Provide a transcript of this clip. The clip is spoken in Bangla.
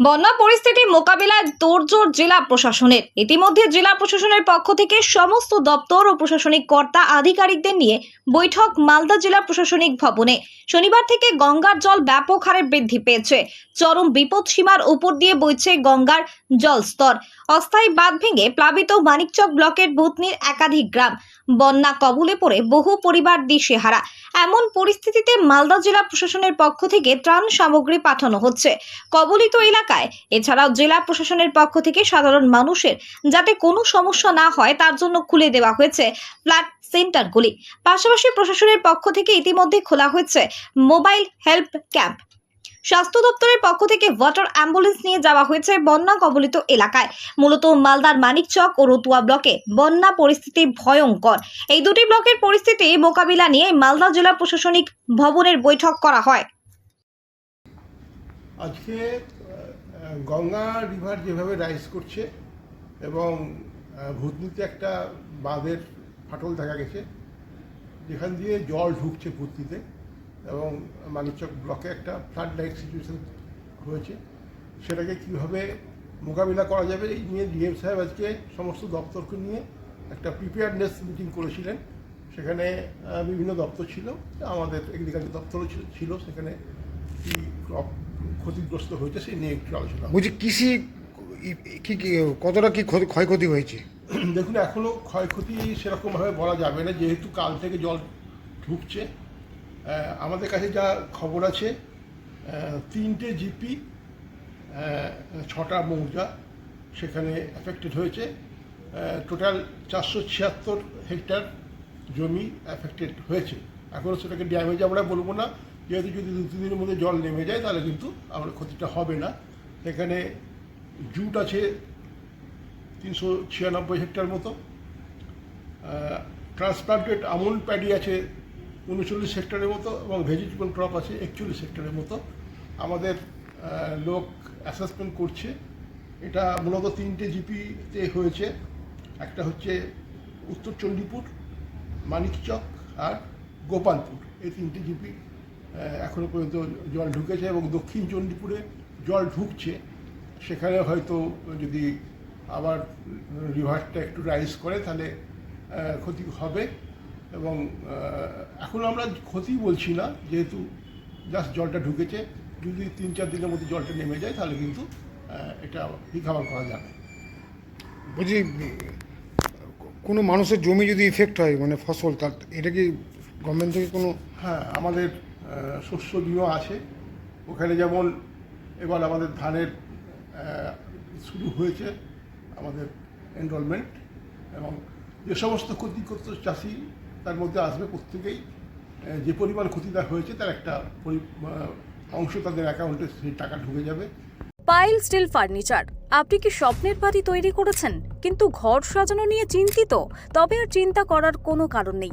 বন্যা পরিস্থিতি মোকাবিলায় তোড়জোড় জেলা প্রশাসনের। ইতিমধ্যে জেলা প্রশাসনের পক্ষ থেকে সমস্ত দপ্তর ও প্রশাসনিক কর্তা আধিকারিকদের নিয়ে বৈঠক মালদা জেলা প্রশাসনিক ভবনে। শনিবার থেকে গঙ্গার জল ব্যাপক হারে বৃদ্ধি পেয়েছে। চরম বিপদ সীমার উপর দিয়ে বইছে গঙ্গার জলস্তর অস্থায়ী বাঁধ ভেঙে প্লাবিত মানিকচক ব্লকের বুতনির একাধিক গ্রাম। বন্যা কবলে পড়ে বহু পরিবার দিশেহারা। এমন পরিস্থিতিতে মালদা জেলা প্রশাসনের পক্ষ থেকে ত্রাণ সামগ্রী পাঠানো হচ্ছে। কবলিত এলাকায়, এছাড়াও জেলা প্রশাসনের পক্ষ থেকে সাধারণ মানুষের যাতে কোনো সমস্যা না হয় তার জন্য খুলে দেওয়া হয়েছে ফ্ল্যাট সেন্টারগুলি। পাশাপাশি প্রশাসনের পক্ষ থেকে ইতিমধ্যে খোলা হয়েছে মোবাইল হেল্প ক্যাম্প। স্বাস্থ্য দপ্তরের পক্ষ থেকে ওয়াটার অ্যাম্বুলেন্স নিয়ে যাওয়া হয়েছে বন্যা কবলিত এলাকায়। মূলত মালদার মানিকচক ও রতুয়া ব্লকে বন্যা পরিস্থিতি ভয়ঙ্কর। এই দুটি ব্লকের পরিস্থিতি মোকাবিলা নিয়ে মালদা জেলা প্রশাসনিক ভবনের বৈঠক করা হয়। আজকে গঙ্গা রিভার যেভাবে রাইজ করছে এবং ভূতনিতে একটা বাঁধের ফাটল দেখা গেছে, যেখান দিয়ে জল ঢুকছে ভূতনিতে। এবং মানিকচক ব্লকে একটা ফ্লাড লাইট সিচুয়েশন হয়েছে। সেটাকে কীভাবে মোকাবিলা করা যাবে এই নিয়ে ডিএম সাহেব আজকে সমস্ত দপ্তরকে নিয়ে একটা প্রিপেয়ারনেস মিটিং করেছিলেন। সেখানে বিভিন্ন দপ্তর ছিল আমাদের এগ্রিকালচার দপ্তরও ছিল- সেখানে কি ক্রপ ক্ষতিগ্রস্ত হয়েছে সেই নিয়ে একটু আলোচনা। বলছি কৃষি কি কি কতটা কি ক্ষয়ক্ষতি হয়েছে? দেখুন এখনও ক্ষয়ক্ষতি সেরকমভাবে বলা যাবে না যেহেতু কাল থেকে জল ঢুকছে আমাদের কাছে যা খবর আছে তিনটে জিপি ছটা মৌজা সেখানে এফেক্টেড হয়েছে। টোটাল চারশো ছিয়াত্তর হেক্টর জমি এফেক্টেড হয়েছে। এখনও সেটাকে ড্যামেজ আমরা বলব না। যেহেতু যদি দু তিন দিনের মধ্যে জল নেমে যায়, তাহলে কিন্তু আমরা ক্ষতিটা হবে না। সেখানে জুট আছে তিনশো ছিয়ানব্বই হেক্টর মতো। ট্রান্সপ্লান্টেড আমুল প্যাডি আছে উনচল্লিশ হেক্টরের মতো এবং ভেজিটেবল ক্রপ আছে, একচল্লিশ হেক্টরের মতো। আমাদের লোক অ্যাসেসমেন্ট করছে। এটা মূলত তিনটে জিপিতে হয়েছে। একটা হচ্ছে উত্তর চণ্ডীপুর, মানিকচক আর গোপালপুর। এই তিনটে জিপি এখনও পর্যন্ত জল ঢুকেছে এবং দক্ষিণ চণ্ডীপুরে জল ঢুকছে। সেখানে হয়তো যদি আবার রিভারটা একটু রাইজ করে, তাহলে ক্ষতি হবে। এবং এখন আমরা ক্ষতি বলছি না যেহেতু জাস্ট জলটা ঢুকেছে যদি তিন চার দিনের মধ্যে জলটা নেমে যায় তাহলে কিন্তু এটা রিকাভার করা যাবে। বলছি কোনো মানুষের জমি যদি ইফেক্ট হয় মানে ফসল তার এটা কি গভর্নমেন্ট থেকে কোনো হ্যাঁ আমাদের শস্য বিমা আছে। ওখানে যেমন এবার আমাদের ধানের শুরু হয়েছে আমাদের এনরোলমেন্ট এবং যে সমস্ত ক্ষতিগ্রস্ত চাষি তার মধ্যে আসবে প্রত্যেকেই যে পরিমাণ ক্ষতিটা হয়েছে তার একটা অংশ তাদের অ্যাকাউন্টে সেই টাকা ঢুকে যাবে। পাইল স্টিল ফার্নিচার। আপনি কি স্বপ্নের বাড়ি তৈরি করেছেন? কিন্তু ঘর সাজানো নিয়ে চিন্তিত। তবে আর চিন্তা করার কোনো কারণ নেই।